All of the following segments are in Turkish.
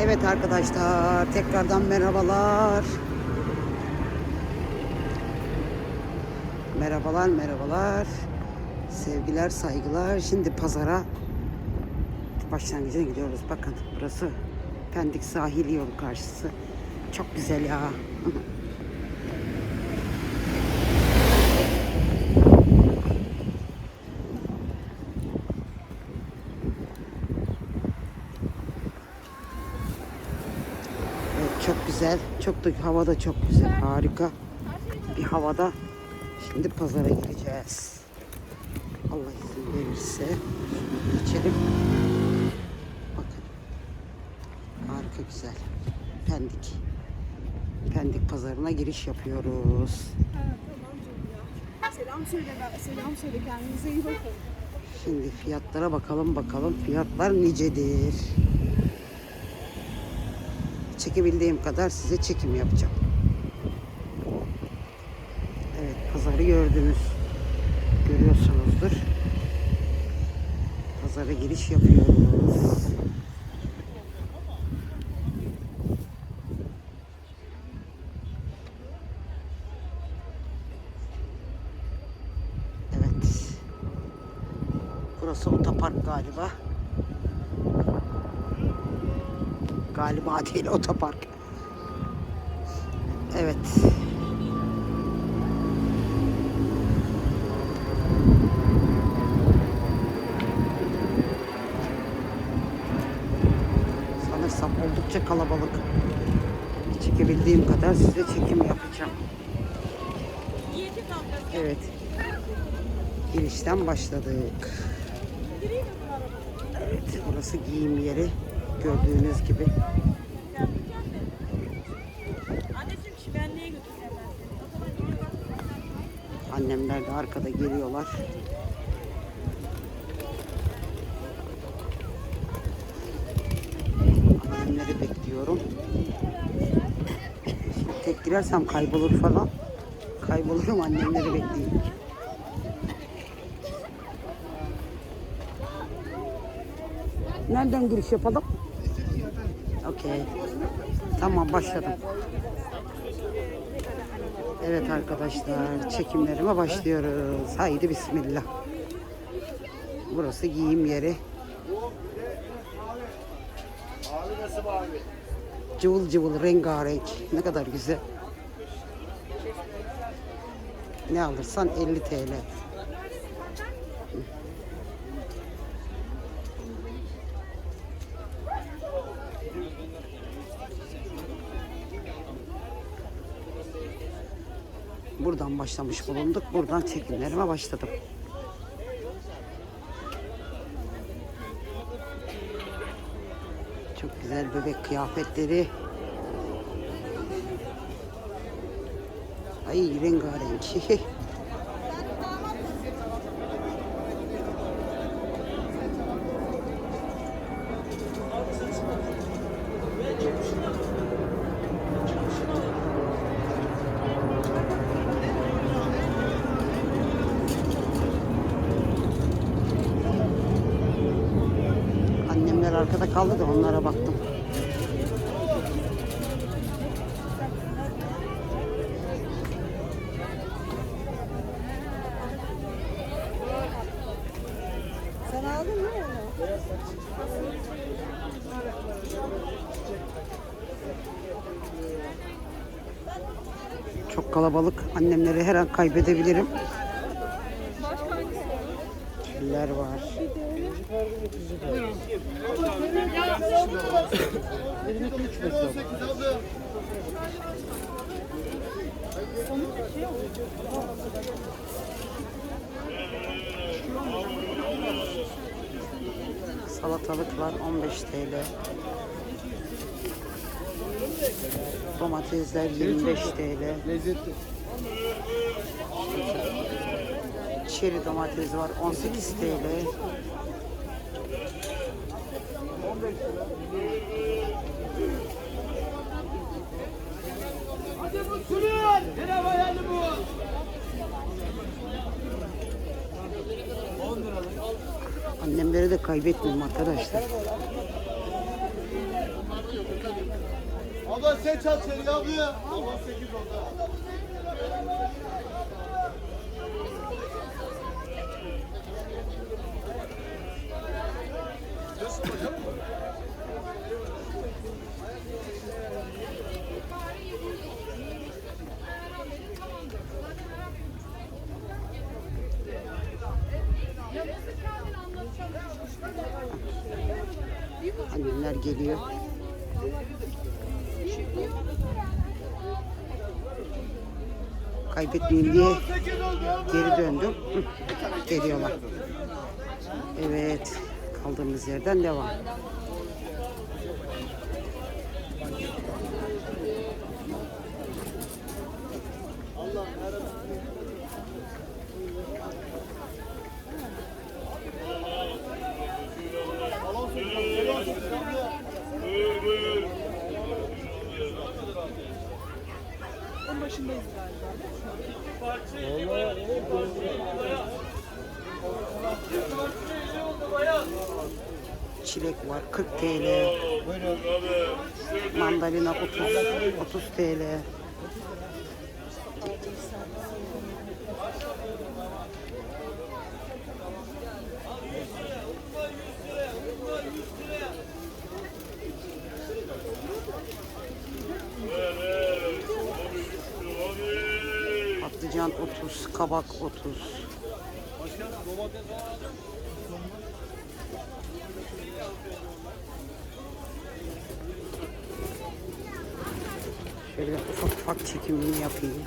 Evet arkadaşlar tekrardan merhabalar. Merhabalar merhabalar. Sevgiler saygılar. Şimdi pazara başlangıcına gidiyoruz. Bakın burası Pendik sahil yolu karşısı. Çok güzel ya. Evet, çok güzel. Çok da hava da çok güzel. Harika. Bir havada. Şimdi pazara gireceğiz. Allah izin verirse geçelim. Bakın. Harika güzel. Pendik. Pendik pazarına giriş yapıyoruz. Selam söyle, selam söyle kendinize iyi bakın. Şimdi fiyatlara bakalım bakalım fiyatlar nicedir. Çekebildiğim kadar size çekim yapacağım. Evet pazarı gördünüz. Görüyorsunuzdur. Pazara giriş yapıyoruz. Evet. Burası otopark galiba. Galiba değil otopark. Evet. Sanırsam oldukça kalabalık. Çekebildiğim kadar size çekim yapacağım. Evet. Girişten başladık. Evet, burası giyim yeri. Gördüğünüz gibi. Annemler de arkada geliyorlar. Annemleri bekliyorum. Şimdi tek girersem kaybolur falan. Kaybolurum annemleri bekleyeyim. Nereden giriş yapalım? Okey. Tamam başladım. Evet arkadaşlar çekimlerime başlıyoruz. Haydi bismillah. Burası giyim yeri. Cıvıl cıvıl rengarenk. Ne kadar güzel. Ne alırsan 50 TL. Buradan başlamış bulunduk. Buradan çekimlerime başladım. Çok güzel bebek kıyafetleri. Ay rengarenk. Annemler arkada kaldı da onlara baktım. Sen aldın mı onu? Çok kalabalık. Annemleri her an kaybedebilirim. Killer var. Salatalıklar 15 TL. Domatesler 25 TL. Çeri domates var 18 TL. Annemleri de kaybetmeyeyim arkadaşlar. Abla sen çal seni. Abla 8 oldu. Annemler geliyor. Kaybetmeyeyim diye 8 oldu abi. geri döndüm. Geliyorlar. Evet. Kaldığımız yerden devam. Var 40 TL. Mandalina 30 30 TL. Patlıcan 30, kabak 30. Şöyle ufak ufak çekimini yapayım.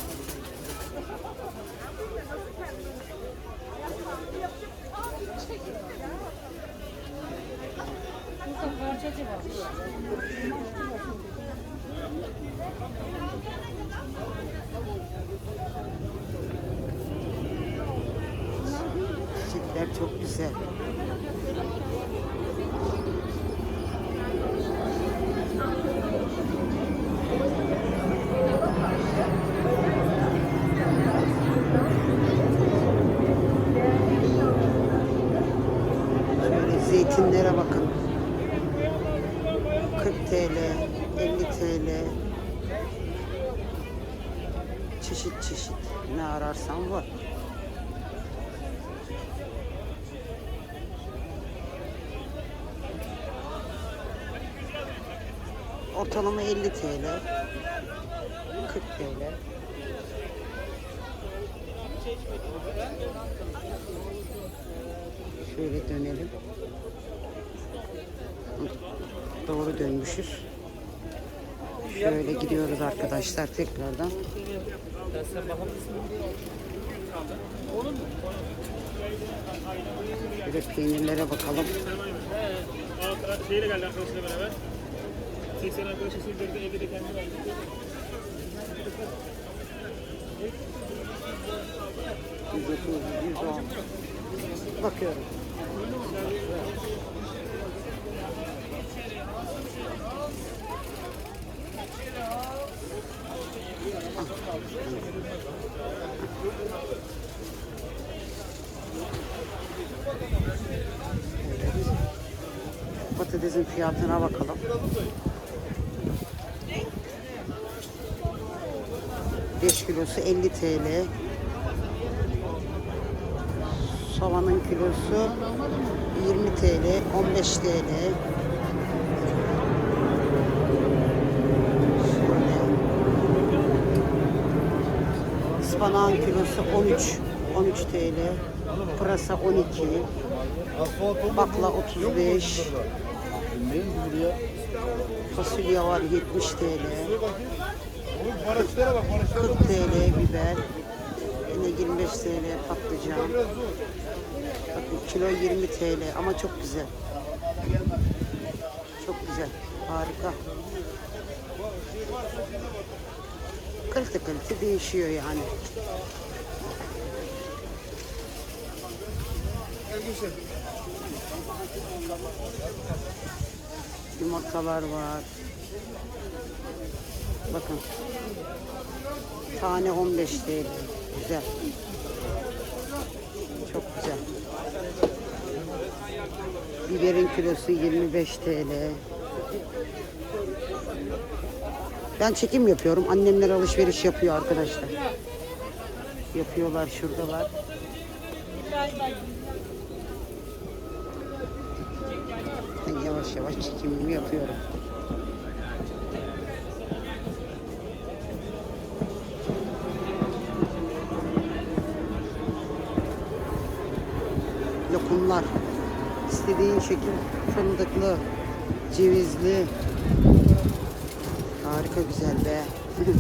Çiçekler çok güzel. Zeytinlere bakın. 40 TL, 50 TL. Çeşit çeşit ne ararsan var. Ortalama 50 TL. 40 TL. Şöyle dönelim. Doğru dönmüşüz. Şöyle gidiyoruz arkadaşlar tekrardan. Şöyle peynirlere bakalım. Aa, şeyle geldi arkadaşıyla beraber. 80 arkadaşı sürdürdü, evde de yüz on. Bakıyorum. Patatesin fiyatına bakalım. Beş kilosu 50 TL. Soğanın kilosu 20 TL, 15 TL. Ispanağın kilosu 13, 13 TL. Pırasa 12, bakla 35, fasulye var 70 TL. Paraşlara bak paraşlara. 40 TL biber. Yine 25 TL patlıcan. Bakın kilo 20 TL ama çok güzel. Çok güzel. Harika. Kalite kalite değişiyor yani. Yumurtalar var. Bakın. Tane 15 TL. Güzel. Çok güzel. Biberin kilosu 25 TL. Ben çekim yapıyorum. Annemler alışveriş yapıyor arkadaşlar. Yapıyorlar şuradalar. Yavaş yavaş çekimimi yapıyorum. Lokumlar. İstediğin şekil fındıklı, cevizli. Harika güzel be.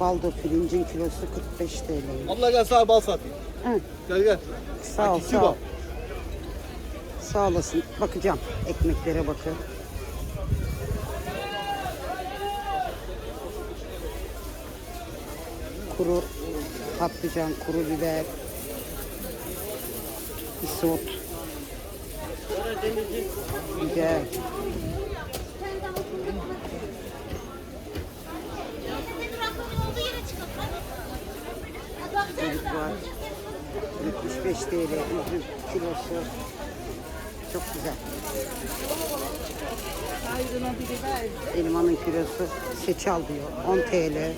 Baldo pirincin kilosu 45 TL. Abla gel sana bal satayım. Hı. Gel gel. Sağ ol, sağ ol. Sağ olasın. Bakacağım. Ekmeklere bakın. Kuru patlıcan, kuru biber, isot. Güzel. Çocuk var. 75 TL üzüm kilosu. Çok güzel. Elmanın kilosu seçal diyor. 10 TL.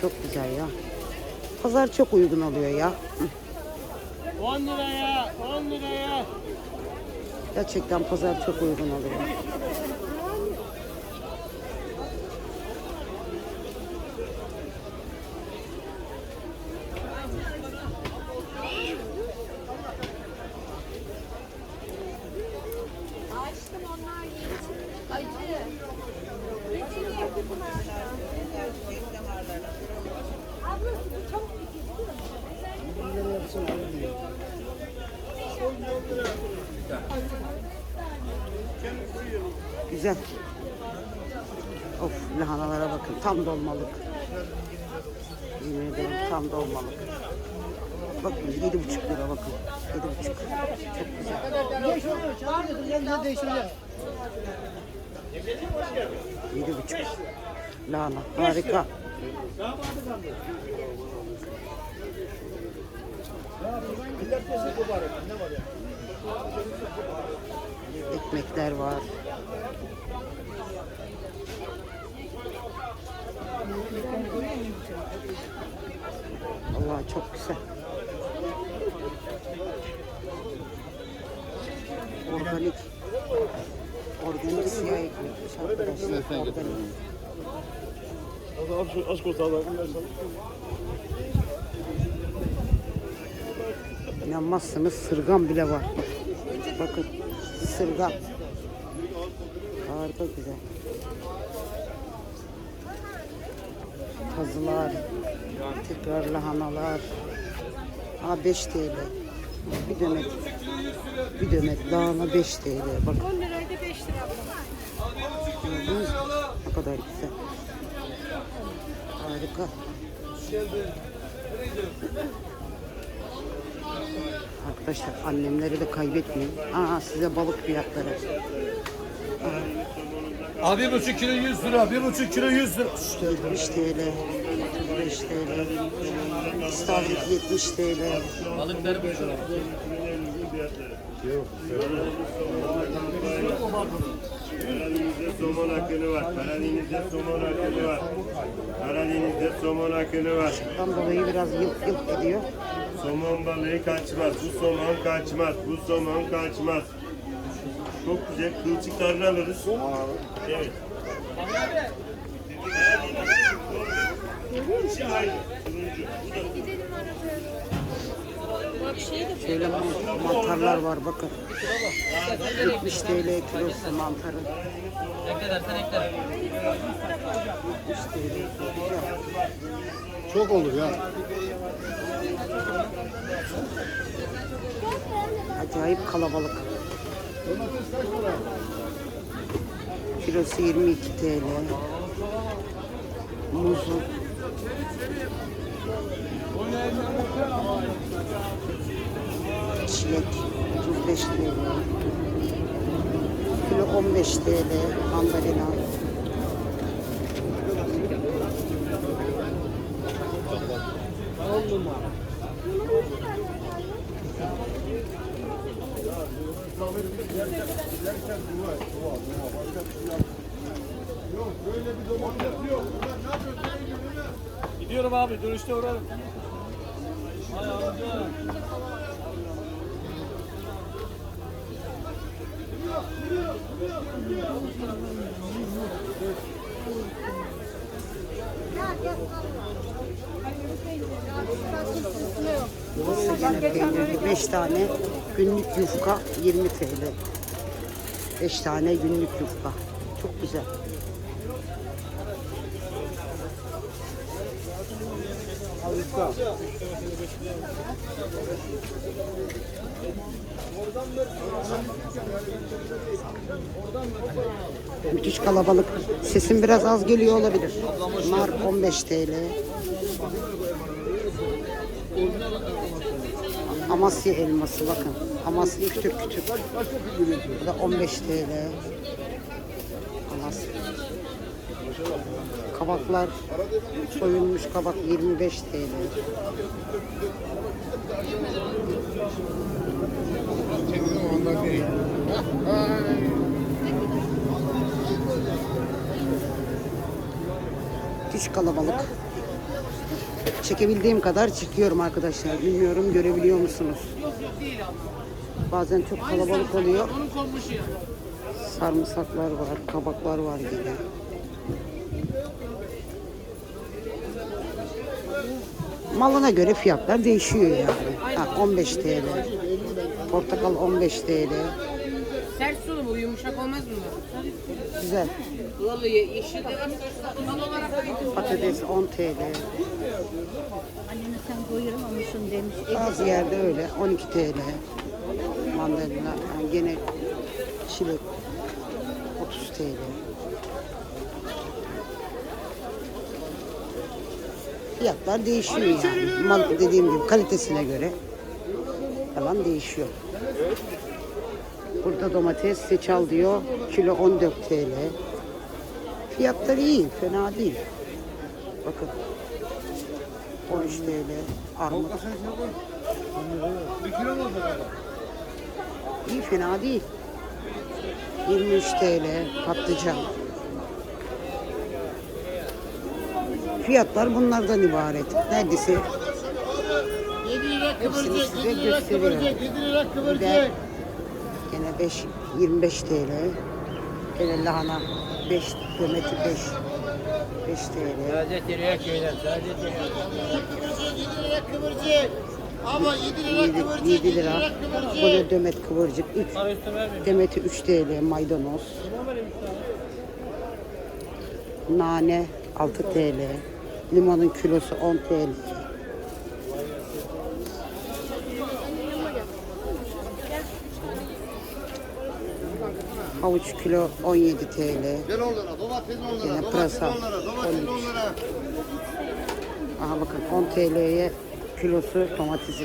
Çok güzel ya. Pazar çok uygun oluyor ya. 10 liraya, 10 liraya. Gerçekten pazar çok uygun oluyor. Açtım onlar yeşil. Acı. Reçeli yapı bunlar. Ablası bu çok Güzel. Of lahanalara bakın. Tam dolmalık. Yemin ederim tam dolmalık. Bakın yedi buçuk lira bakın. Yedi buçuk. Çok güzel. Yedi buçuk. Lahana. Harika. Ekmekler var. Allah çok güzel. Organik. Organik siyah ekmekmiş arkadaşlar. Organik. Aşk olsun adam. İnanmazsınız sırgan bile var. Bakın sırgan. Harika güzel. Kazılar, tekrar lahanalar. Ha 5 TL. Bir demet. Bir demet lahana 5 TL. Bakın mü? Ne kadar güzel. Harika. Arkadaşlar annemleri de kaybetmeyin. Aa size balık fiyatları. Abi bir buçuk kilo 100 lira. Bir buçuk kilo 100 lira. 70 TL, 35 TL, istavrit 70 TL. Karadeniz'de somon akını var. Karadeniz'de somon akını var. Karadeniz'de somon akını var. Tam dolayı biraz yılk yılk ediyor. Somon balığı kaçmaz. Bu somon kaçmaz. Bu somon kaçmaz. Çok güzel kılçıklarını alırız. Evet. Şöyle man- mantarlar var bakın. 70 TL kilosu mantarı. 70 TL. Çok olur ya. Acayip kalabalık. Kilosu 22 TL. Muzu. Çilek 35 TL. Kilo 15 TL. Mandalina. Gidiyorum abi dönüşte uğrarım. 5 tane günlük yufka 20 TL. 5 tane günlük yufka. Çok güzel. Müthiş kalabalık. Sesim biraz az geliyor olabilir. Nar 15 TL. Amasya elması bakın. Amasya kütür kütür. Bu da 15 TL. Amasya. Kabaklar soyulmuş kabak 25 TL. Müthiş kalabalık. Çekebildiğim kadar çekiyorum arkadaşlar. Bilmiyorum görebiliyor musunuz? Bazen çok kalabalık oluyor. Sarımsaklar var, kabaklar var yine. Malına göre fiyatlar değişiyor yani. Ha, 15 TL. Portakal 15 TL. Sert sulu mu? Yumuşak olmaz mı? Güzel. Vallahi yeşil de var. Patates 10 TL. Annene sen doyuramamışsın demiş. Bazı yerde öyle 12 TL. Mandalina yani gene çilek 30 TL. Fiyatlar değişiyor yani. Mal dediğim gibi kalitesine göre falan değişiyor. Burada domates seçal diyor. Kilo 14 TL. Fiyatlar iyi, fena değil. Bakın. 13 TL. Armut. İyi fena değil. 23 TL patlıcan. Fiyatlar bunlardan ibaret. Neredeyse hepsini size gösteriyorum. Biber gene 5 25 TL. Gene lahana 5 dometi 5 5 TL. Sadece tereyağı köyden, sadece tereyağı. Ama 7 lira 7, 7 lira. Bu da demet kıvırcık. 3 demeti 3 TL maydanoz. Nane 6 TL. Limonun kilosu 10 TL. Havuç kilo 17 TL. 10 lira. Domates 10 lira. Yine Domates pırasa 10 lira. Domates 13. 10 lira. Aha bakın 10 TL'ye kilosu domatesi.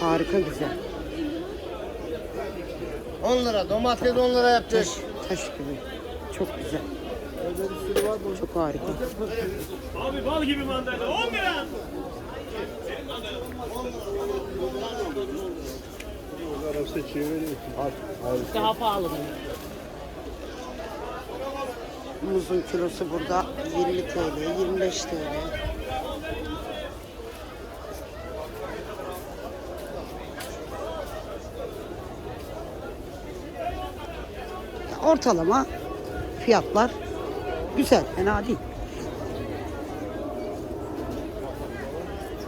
Harika güzel. 10 lira. Domates 10 lira yapacak. Taş, taş gibi. Çok güzel. Çok harika. Abi bal gibi mandalina 10 lira. Daha pahalı mı? Muzun kilosu burada 20 TL, 25 TL. Ortalama fiyatlar güzel, fena değil.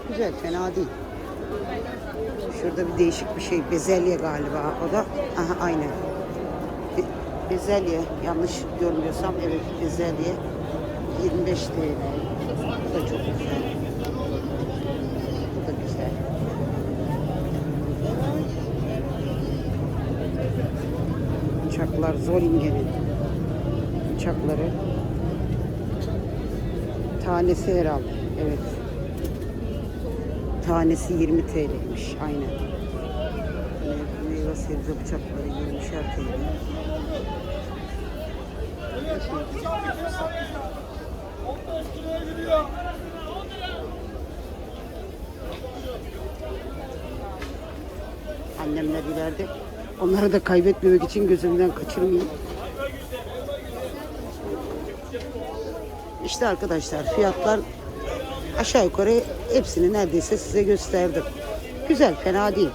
Güzel, fena değil. Şurada bir değişik bir şey, bezelye galiba o da. Aha aynen. Be- bezelye, yanlış görmüyorsam evet bezelye 25 TL. Bu da çok güzel. Bu da güzel. Uçaklar Zolingen'in uçakları. Tanesi herhalde. Evet. Tanesi 20 TL'ymiş. Aynen. Me- Meyve sebze bıçakları 20'şer TL. Annemler ileride Onları da kaybetmemek için gözümden kaçırmayayım. İşte arkadaşlar fiyatlar aşağı yukarı hepsini neredeyse size gösterdim. Güzel, fena değil.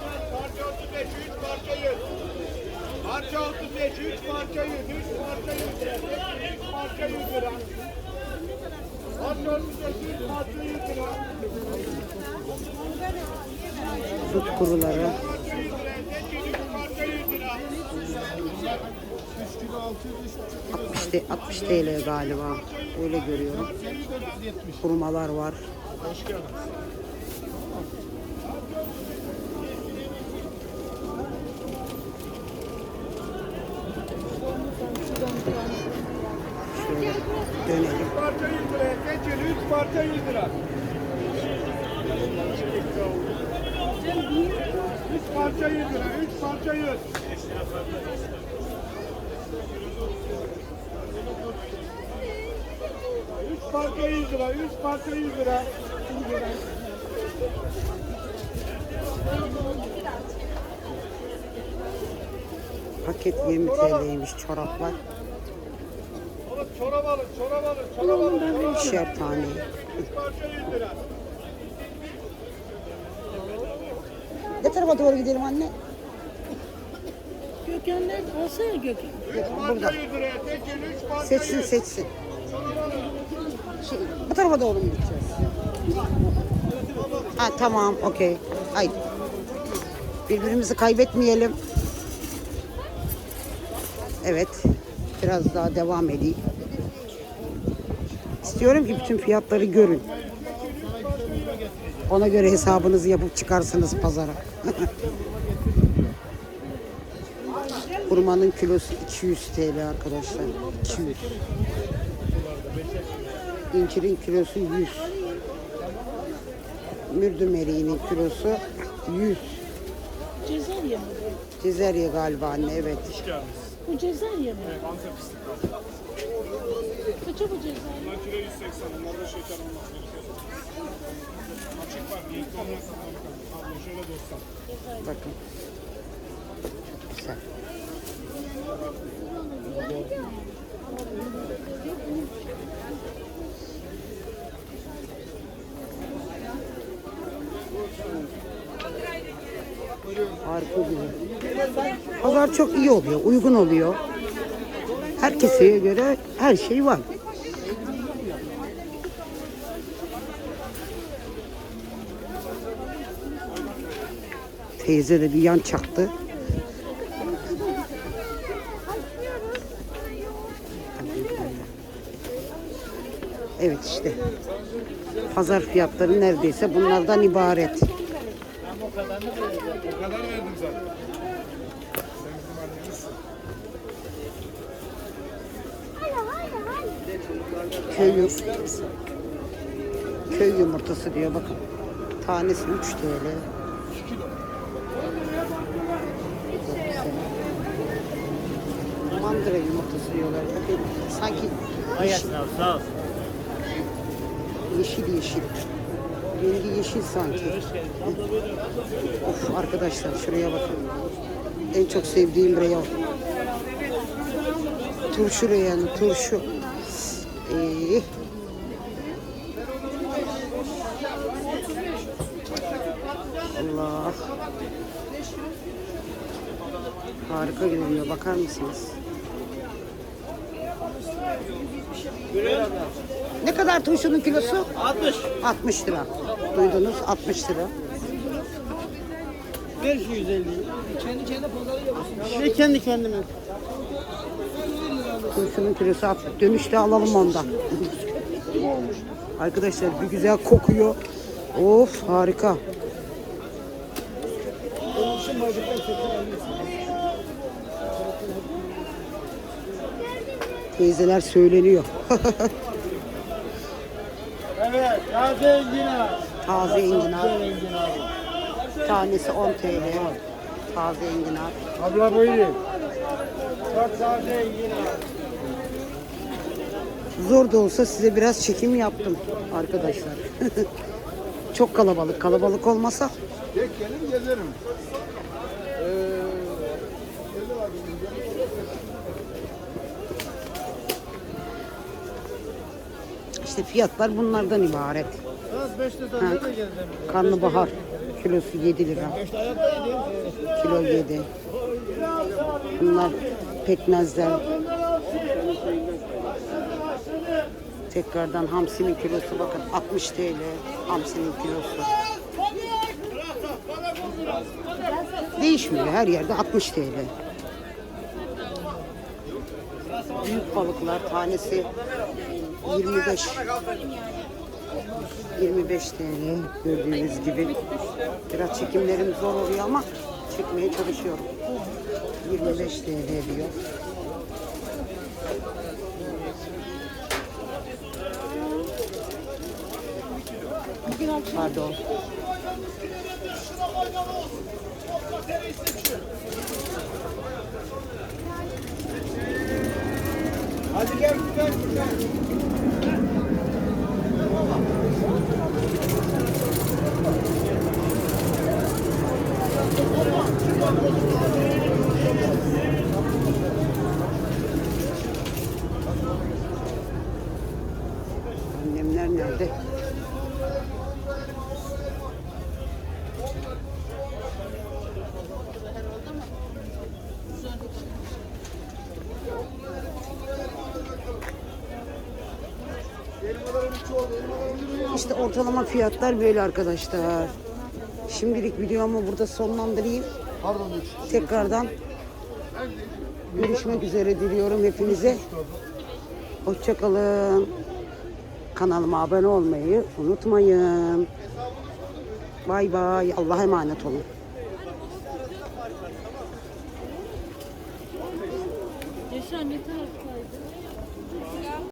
Parça 35, 3 parça 100, 3 parça 100 lira. 3 parça 100 lira. Parça 35, 3 parça 100 lira. Dut kuruları. Parça 100 lira. Tek 3 parça 100 lira. 60, T- 60 TL galiba. Öyle görüyorum. Kurumalar var. Şöyle dönelim. Parça 100 lira. Tek 3 parça 100 lira. 3 parça 100 lira. 3 parça 100. parça 100 lira, üç parça 100 lira. Paket 20 TL'ymiş çoraplar. Oğlum çorap alın, çorap alın, çorap alın. çorap. İkişer tane. Üç parça 100 lira. Ne tarafa doğru gidelim anne? Gökhan nerede? Olsa ya Gökhan. Burada. Parça 100 liraya, tek el üç parça Seçsin 100. seçsin. Şey, bu tarafa doğru mu gideceğiz? Ha tamam okey. Haydi. Birbirimizi kaybetmeyelim. Evet. Biraz daha devam edeyim. İstiyorum ki bütün fiyatları görün. Ona göre hesabınızı yapıp çıkarsınız pazara. Hurmanın kilosu 200 TL arkadaşlar. 200. İncirin kilosu 100. Mürdüm eriğinin kilosu 100. Cezerye mi? Cezerye galiba anne evet. Bu Cezerye mi? Kaça bu Cezerye? Bunlar kilo 180. Bunlarda şeker olmaz. Açık var. Renkli olmaz. Abla şöyle 90. Bakın. Güzel. Harika güzel. Pazar çok iyi oluyor, uygun oluyor. Herkese göre her şey var. Teyze de bir yan çaktı. Evet işte. Pazar fiyatları neredeyse bunlardan ibaret. O kadar verdim zaten. Köy yum- Köy yumurtası diyor bakın. Tanesi 3 TL. Mandıra yumurtası diyorlar. Bakın sanki yeşil, Sağ ol. yeşil yeşil. Rengi yeşil sanki. Of arkadaşlar şuraya bakın. En çok sevdiğim reyon. Turşu reyonu, turşu. Ee, Allah. Harika görünüyor. Bakar mısınız? Ne kadar turşunun kilosu? 60. 60 lira. Duydunuz 60 lira. Ver şu 150'yi. Kendi kendine pazarı yapıyorsun. Şey kendi kendime. Turşunun kilosu 60. Dönüşte alalım ondan. Arkadaşlar bir güzel kokuyor. Of harika. Teyzeler söyleniyor. Evet. Taze enginar. Taze enginar. Taze enginar. Tanesi 10 TL. Taze enginar. Abla buyurun. Çok taze enginar. Zor da olsa size biraz çekim yaptım arkadaşlar. Çok kalabalık. Kalabalık olmasa. Tek gelir gezerim. Ee, işte fiyatlar bunlardan ibaret. Ha, karnabahar kilosu 7 lira. Kilo 7. Bunlar pekmezler. Tekrardan hamsinin kilosu bakın 60 TL. Hamsinin kilosu. Değişmiyor her yerde 60 TL. Büyük balıklar tanesi 25 25 TL gördüğünüz gibi. Biraz çekimlerim zor oluyor ama çekmeye çalışıyorum. 25 TL diyor. Pardon. Hadi gel güzel güzel. Ortalama fiyatlar böyle arkadaşlar. Şimdilik videomu burada sonlandırayım. Tekrardan görüşmek üzere diliyorum hepinize. Hoşçakalın. Kanalıma abone olmayı unutmayın. Bay bay. Allah'a emanet olun.